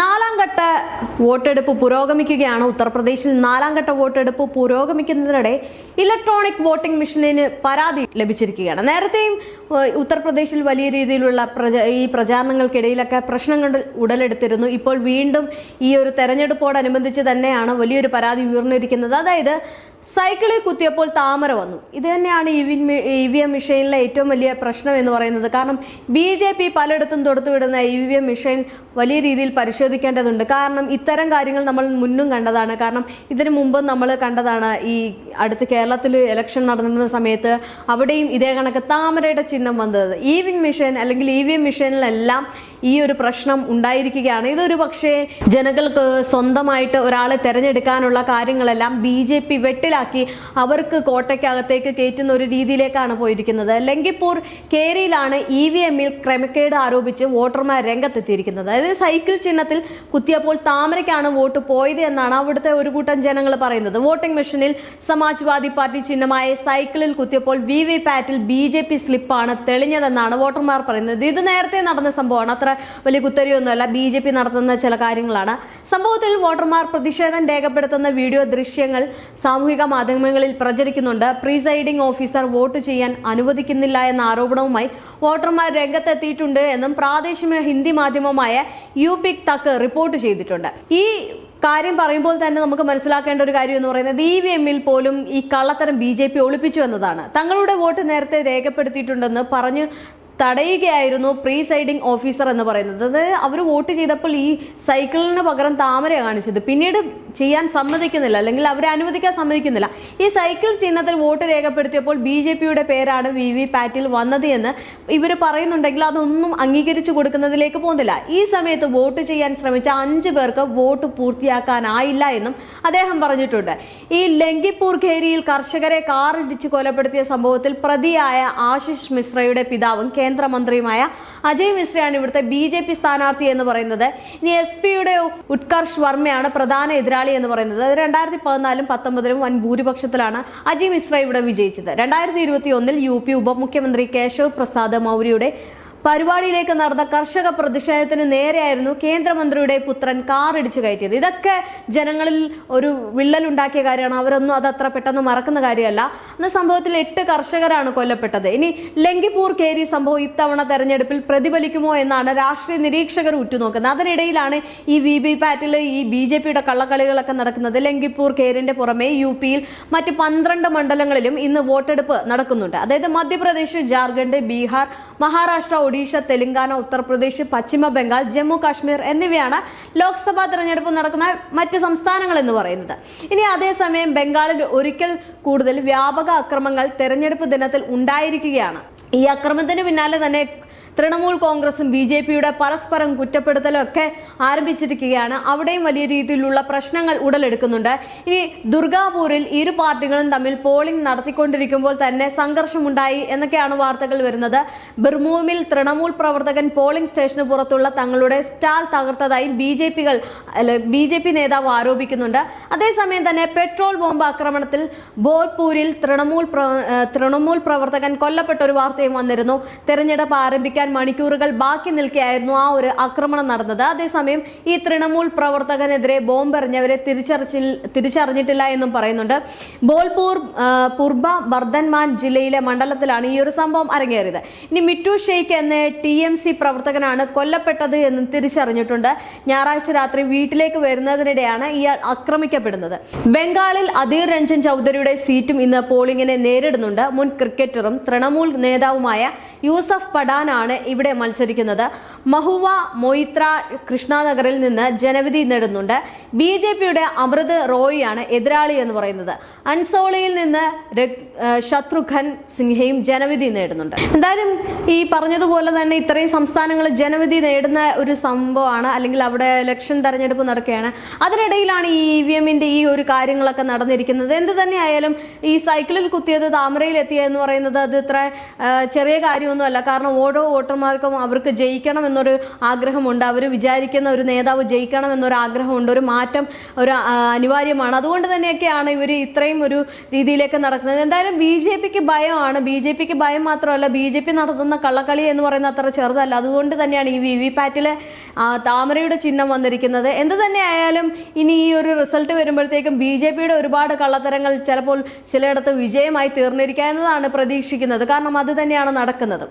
നാലാം ഘട്ട വോട്ടെടുപ്പ് പുരോഗമിക്കുകയാണ്. ഉത്തർപ്രദേശിൽ നാലാം ഘട്ട വോട്ടെടുപ്പ് പുരോഗമിക്കുന്നതിനിടെ ഇലക്ട്രോണിക് വോട്ടിംഗ് മെഷീനിന് പരാതി ലഭിച്ചിരിക്കുകയാണ്. നേരത്തെയും ഉത്തർപ്രദേശിൽ വലിയ രീതിയിലുള്ള ഈ പ്രചാരണങ്ങൾക്കിടയിലൊക്കെ പ്രശ്നങ്ങൾ ഉടലെടുത്തിരുന്നു. ഇപ്പോൾ വീണ്ടും ഈ ഒരു തെരഞ്ഞെടുപ്പോടനുബന്ധിച്ച് തന്നെയാണ് വലിയൊരു പരാതി ഉയർന്നിരിക്കുന്നത്. അതായത് സൈക്കിളിൽ കുത്തിയപ്പോൾ താമര വന്നു. ഇത് തന്നെയാണ് ഇ വി എം മെഷീനിലെ ഏറ്റവും വലിയ പ്രശ്നം എന്ന് പറയുന്നത്. കാരണം ബി ജെ പി പലയിടത്തും തൊടുത്തുവിടുന്ന ഇ വി എം മെഷീൻ വലിയ രീതിയിൽ പരിശോധിക്കേണ്ടതുണ്ട്. കാരണം ഇത്തരം കാര്യങ്ങൾ നമ്മൾ മുന്നും കണ്ടതാണ്. കാരണം ഇതിനു മുമ്പ് നമ്മൾ കണ്ടതാണ് ഈ അടുത്ത് കേരളത്തിൽ ഇലക്ഷൻ നടന്നിരുന്ന സമയത്ത് അവിടെയും ഇതേ കണക്ക് താമരയുടെ ചിഹ്നം വന്നത്. ഇ വി മെഷീൻ അല്ലെങ്കിൽ ഇ വി എം മെഷീനിലെല്ലാം ഈ ഒരു പ്രശ്നം ഉണ്ടായിരിക്കുകയാണ്. ഇതൊരു പക്ഷേ ജനങ്ങൾക്ക് സ്വന്തമായിട്ട് ഒരാളെ തെരഞ്ഞെടുക്കാനുള്ള കാര്യങ്ങളെല്ലാം ബി ജെ പി വെട്ടിലാക്കി അവർക്ക് കോട്ടയ്ക്കകത്തേക്ക് കയറ്റുന്ന ഒരു രീതിയിലേക്കാണ് പോയിരിക്കുന്നത്. ലങ്കിപ്പൂർ കേരിയിലാണ് ഇ വി എമ്മിൽ ക്രമക്കേട് ആരോപിച്ച് വോട്ടർമാർ രംഗത്തെത്തിയിരിക്കുന്നത്. അതായത് സൈക്കിൾ ചിഹ്നത്തിൽ കുത്തിയപ്പോൾ താമരയ്ക്കാണ് വോട്ട് പോയത് എന്നാണ് അവിടുത്തെ ഒരു കൂട്ടം ജനങ്ങൾ പറയുന്നത്. വോട്ടിംഗ് മെഷീനിൽ സമാജ്വാദി പാർട്ടി ചിഹ്നമായ സൈക്കിളിൽ കുത്തിയപ്പോൾ വി വി പാറ്റിൽ ബി ജെ പി സ്ലിപ്പാണ് തെളിഞ്ഞതെന്നാണ് വോട്ടർമാർ പറയുന്നത്. ഇത് നേരത്തെ നടന്ന സംഭവമാണ്. അത്ര വലിയ കുത്തരിയൊന്നുമല്ല. ബി ജെ പി നടത്തുന്ന ചില കാര്യങ്ങളാണ്. സംഭവത്തിൽ വോട്ടർമാർ പ്രതിഷേധം രേഖപ്പെടുത്തുന്ന വീഡിയോ ദൃശ്യങ്ങൾ സാമൂഹിക മാധ്യമങ്ങളിൽ പ്രചരിക്കുന്നുണ്ട്. പ്രീസൈഡിംഗ് ഓഫീസർ വോട്ട് ചെയ്യാൻ അനുവദിക്കുന്നില്ല എന്ന ആരോപണവുമായി വോട്ടർമാർ രംഗത്തെത്തിയിട്ടുണ്ട് എന്നും പ്രാദേശിക ഹിന്ദി മാധ്യമമായ യു പിക് തക്ക് റിപ്പോർട്ട് ചെയ്തിട്ടുണ്ട്. ഈ കാര്യം പറയുമ്പോൾ തന്നെ നമുക്ക് മനസ്സിലാക്കേണ്ട ഒരു കാര്യം എന്ന് പറയുന്നത് ഇ വി എമ്മിൽ പോലും ഈ കള്ളത്തരം ബി ജെ പി ഒളിപ്പിച്ചു എന്നതാണ്. തങ്ങളുടെ വോട്ട് നേരത്തെ രേഖപ്പെടുത്തിയിട്ടുണ്ടെന്ന് പറഞ്ഞ് തടയുകയായിരുന്നു പ്രീസൈഡിംഗ് ഓഫീസർ എന്ന് പറയുന്നത്. അത് അവർ വോട്ട് ചെയ്തപ്പോൾ ഈ സൈക്കിളിന് പകരം താമര കാണിച്ചത്. പിന്നീട് ചെയ്യാൻ സമ്മതിക്കുന്നില്ല. അല്ലെങ്കിൽ അവരെ അനുവദിക്കാൻ സമ്മതിക്കുന്നില്ല. ഈ സൈക്കിൾ ചിഹ്നത്തിൽ വോട്ട് രേഖപ്പെടുത്തിയപ്പോൾ ബി ജെ പിയുടെ പേരാണ് വി വി പാറ്റിൽ വന്നത് എന്ന് ഇവർ പറയുന്നുണ്ടെങ്കിൽ അതൊന്നും അംഗീകരിച്ചു കൊടുക്കുന്നതിലേക്ക് പോകുന്നില്ല. ഈ സമയത്ത് വോട്ട് ചെയ്യാൻ ശ്രമിച്ച അഞ്ച് പേർക്ക് വോട്ട് പൂർത്തിയാക്കാനായില്ല എന്നും അദ്ദേഹം പറഞ്ഞിട്ടുണ്ട്. ഈ ലങ്കിപ്പൂർ ഖേരിയിൽ കർഷകരെ കാറിടിച്ച് കൊലപ്പെടുത്തിയ സംഭവത്തിൽ പ്രതിയായ ആശിഷ് മിശ്രയുടെ പിതാവും കേന്ദ്രമന്ത്രിയുമായ അജയ് മിശ്രയാണ് ഇവിടുത്തെ ബി ജെ പി സ്ഥാനാർത്ഥി എന്ന് പറയുന്നത്. ഇനി എസ് പിയുടെ ഉത്കർഷ് വർമ്മയാണ് പ്രധാന എതിരാളി എന്ന് പറയുന്നത്. രണ്ടായിരത്തി പതിനാലും പത്തൊമ്പതിലും വൻ ഭൂരിപക്ഷത്തിലാണ് അജയ് മിശ്ര ഇവിടെ വിജയിച്ചത്. രണ്ടായിരത്തി ഇരുപത്തി ഒന്നിൽ യു പി ഉപമുഖ്യമന്ത്രി കേശവ് പ്രസാദ് മൗര്യയുടെ പരിപാടിയിലേക്ക് നടന്ന കർഷക പ്രതിഷേധത്തിന് നേരെയായിരുന്നു കേന്ദ്രമന്ത്രിയുടെ പുത്രൻ കാർ ഇടിച്ചു കയറ്റിയത്. ഇതൊക്കെ ജനങ്ങളിൽ ഒരു വിള്ളലുണ്ടാക്കിയ കാര്യമാണ്. അവരൊന്നും അത് അത്ര പെട്ടെന്ന് മറക്കുന്ന കാര്യമല്ല. അന്ന് സംഭവത്തിൽ എട്ട് കർഷകരാണ് കൊല്ലപ്പെട്ടത്. ഇനി ലങ്കിപ്പൂർ കേരി സംഭവം ഇത്തവണ തെരഞ്ഞെടുപ്പിൽ പ്രതിഫലിക്കുമോ എന്നാണ് രാഷ്ട്രീയ നിരീക്ഷകർ ഉറ്റുനോക്കുന്നത്. അതിനിടയിലാണ് ഈ വി ബി പാറ്റിൽ ഈ ബി ജെ പിയുടെ കള്ളക്കളികളൊക്കെ നടക്കുന്നത്. ലങ്കിപ്പൂർ കേരിന്റെ പുറമെ യു പിയിൽ മറ്റ് പന്ത്രണ്ട് മണ്ഡലങ്ങളിലും ഇന്ന് വോട്ടെടുപ്പ് നടക്കുന്നുണ്ട്. അതായത് മധ്യപ്രദേശ് ജാർഖണ്ഡ് ബീഹാർ മഹാരാഷ്ട്ര ഒഡീഷ തെലങ്കാന ഉത്തർപ്രദേശ് പശ്ചിമ ബംഗാൾ ജമ്മു കാശ്മീർ എന്നിവയാണ് ലോക്സഭാ തെരഞ്ഞെടുപ്പ് നടക്കുന്ന മറ്റ് സംസ്ഥാനങ്ങൾ എന്ന് പറയുന്നത്. ഇനി അതേസമയം ബംഗാളിൽ ഒരിക്കൽ കൂടുതൽ വ്യാപക അക്രമങ്ങൾ തെരഞ്ഞെടുപ്പ് ദിനത്തിൽ ഉണ്ടായിരിക്കുകയാണ്. ഈ അക്രമത്തിന് പിന്നാലെ തന്നെ തൃണമൂൽ കോൺഗ്രസും ബി ജെ പിയുടെ പരസ്പരം കുറ്റപ്പെടുത്തലും ഒക്കെ ആരംഭിച്ചിരിക്കുകയാണ്. അവിടെയും വലിയ രീതിയിലുള്ള പ്രശ്നങ്ങൾ ഉടലെടുക്കുന്നുണ്ട്. ഇനി ദുർഗാപൂരിൽ ഇരു പാർട്ടികളും തമ്മിൽ പോളിംഗ് നടത്തിക്കൊണ്ടിരിക്കുമ്പോൾ തന്നെ സംഘർഷമുണ്ടായി എന്നൊക്കെയാണ് വാർത്തകൾ വരുന്നത്. ബിർമൂമിൽ തൃണമൂൽ പ്രവർത്തകൻ പോളിംഗ് സ്റ്റേഷന് പുറത്തുള്ള തങ്ങളുടെ സ്റ്റാൾ തകർത്തതായി ബി ജെ പികൾ ബി ജെ പി നേതാവ് ആരോപിക്കുന്നുണ്ട്. അതേസമയം തന്നെ പെട്രോൾ ബോംബ് ആക്രമണത്തിൽ ബോൾപൂരിൽ തൃണമൂൽ തൃണമൂൽ പ്രവർത്തകൻ കൊല്ലപ്പെട്ട ഒരു വാർത്തയും വന്നിരുന്നു. തെരഞ്ഞെടുപ്പ് ആരംഭിക്കാൻ മണിക്കൂറുകൾ ബാക്കി നിൽക്കെയായിരുന്നു ആ ഒരു ആക്രമണം നടന്നത്. അതേസമയം ഈ തൃണമൂൽ പ്രവർത്തകനെതിരെ ബോംബെറിഞ്ഞവരെ തിരിച്ചറിച്ചിൽ തിരിച്ചറിഞ്ഞിട്ടില്ല എന്നും പറയുന്നുണ്ട്. ബോൾപൂർ പൂർബ ബർദൻമാൻ ജില്ലയിലെ മണ്ഡലത്തിലാണ് ഈ ഒരു സംഭവം അരങ്ങേറിയത്. ഇനി മിറ്റു ഷെയ്ഖ് എന്ന ടി എം സി പ്രവർത്തകനാണ് കൊല്ലപ്പെട്ടത് എന്നും തിരിച്ചറിഞ്ഞിട്ടുണ്ട്. ഞായറാഴ്ച രാത്രി വീട്ടിലേക്ക് വരുന്നതിനിടെയാണ് ഇയാൾ ആക്രമിക്കപ്പെടുന്നത്. ബംഗാളിൽ അധീർ രഞ്ജൻ ചൗധരിയുടെ സീറ്റും ഇന്ന് പോളിംഗിനെ നേരിടുന്നുണ്ട്. മുൻ ക്രിക്കറ്ററും തൃണമൂൽ നേതാവുമായ യൂസഫ് പഠാനാണ് ഇവിടെ മത്സരിക്കുന്നത്. മഹുവ മൊയ്ത്ര കൃഷ്ണാനഗറിൽ നിന്ന് ജനവിധി നേടുന്നുണ്ട്. ബി ജെ പിയുടെ അമൃത് റോയിയാണ് എതിരാളി എന്ന് പറയുന്നത്. അൻസോളിയിൽ നിന്ന് ശത്രുഘൻ സിൻഹയും ജനവിധി നേടുന്നുണ്ട്. എന്തായാലും ഈ പറഞ്ഞതുപോലെ തന്നെ ഇത്രയും സംസ്ഥാനങ്ങൾ ജനവിധി നേടുന്ന ഒരു സംഭവമാണ്. അല്ലെങ്കിൽ അവിടെ ഇലക്ഷൻ തെരഞ്ഞെടുപ്പ് നടക്കുകയാണ്. അതിനിടയിലാണ് ഈ ഇ വി എമ്മിന്റെ ഈ ഒരു കാര്യങ്ങളൊക്കെ നടന്നിരിക്കുന്നത്. എന്ത് തന്നെയായാലും ഈ സൈക്കിളിൽ കുത്തിയത് താമരയിൽ എത്തിയ എന്ന് പറയുന്നത് അത് ഇത്ര ചെറിയ കാര്യമൊന്നുമല്ല. കാരണം ഓരോ വോട്ടർമാർക്കും അവർക്ക് ജയിക്കണം എന്നൊരു ആഗ്രഹമുണ്ട്. അവർ വിചാരിക്കുന്ന ഒരു നേതാവ് ജയിക്കണം എന്നൊരു ആഗ്രഹമുണ്ട്. ഒരു മാറ്റം ഒരു അനിവാര്യമാണ്. അതുകൊണ്ട് തന്നെയൊക്കെയാണ് ഇവർ ഇത്രയും ഒരു രീതിയിലേക്ക് നടക്കുന്നത്. എന്തായാലും ബി ജെ പിക്ക് ഭയമാണ്. ബി ജെ പിക്ക് ഭയം മാത്രമല്ല. ബി ജെ പി നടത്തുന്ന കള്ളക്കളി എന്ന് പറയുന്ന അത്ര ചെറുതല്ല. അതുകൊണ്ട് തന്നെയാണ് ഈ വി വി പാറ്റിലെ താമരയുടെ ചിഹ്നം വന്നിരിക്കുന്നത്. എന്ത് തന്നെ ആയാലും ഇനി ഈ ഒരു റിസൾട്ട് വരുമ്പോഴത്തേക്കും ബി ജെ പിയുടെ ഒരുപാട് കള്ളത്തരങ്ങൾ ചിലപ്പോൾ ചിലയിടത്ത് വിജയമായി തീർന്നിരിക്കുക എന്നതാണ് പ്രതീക്ഷിക്കുന്നത്. കാരണം അത് തന്നെയാണ് നടക്കുന്നത്.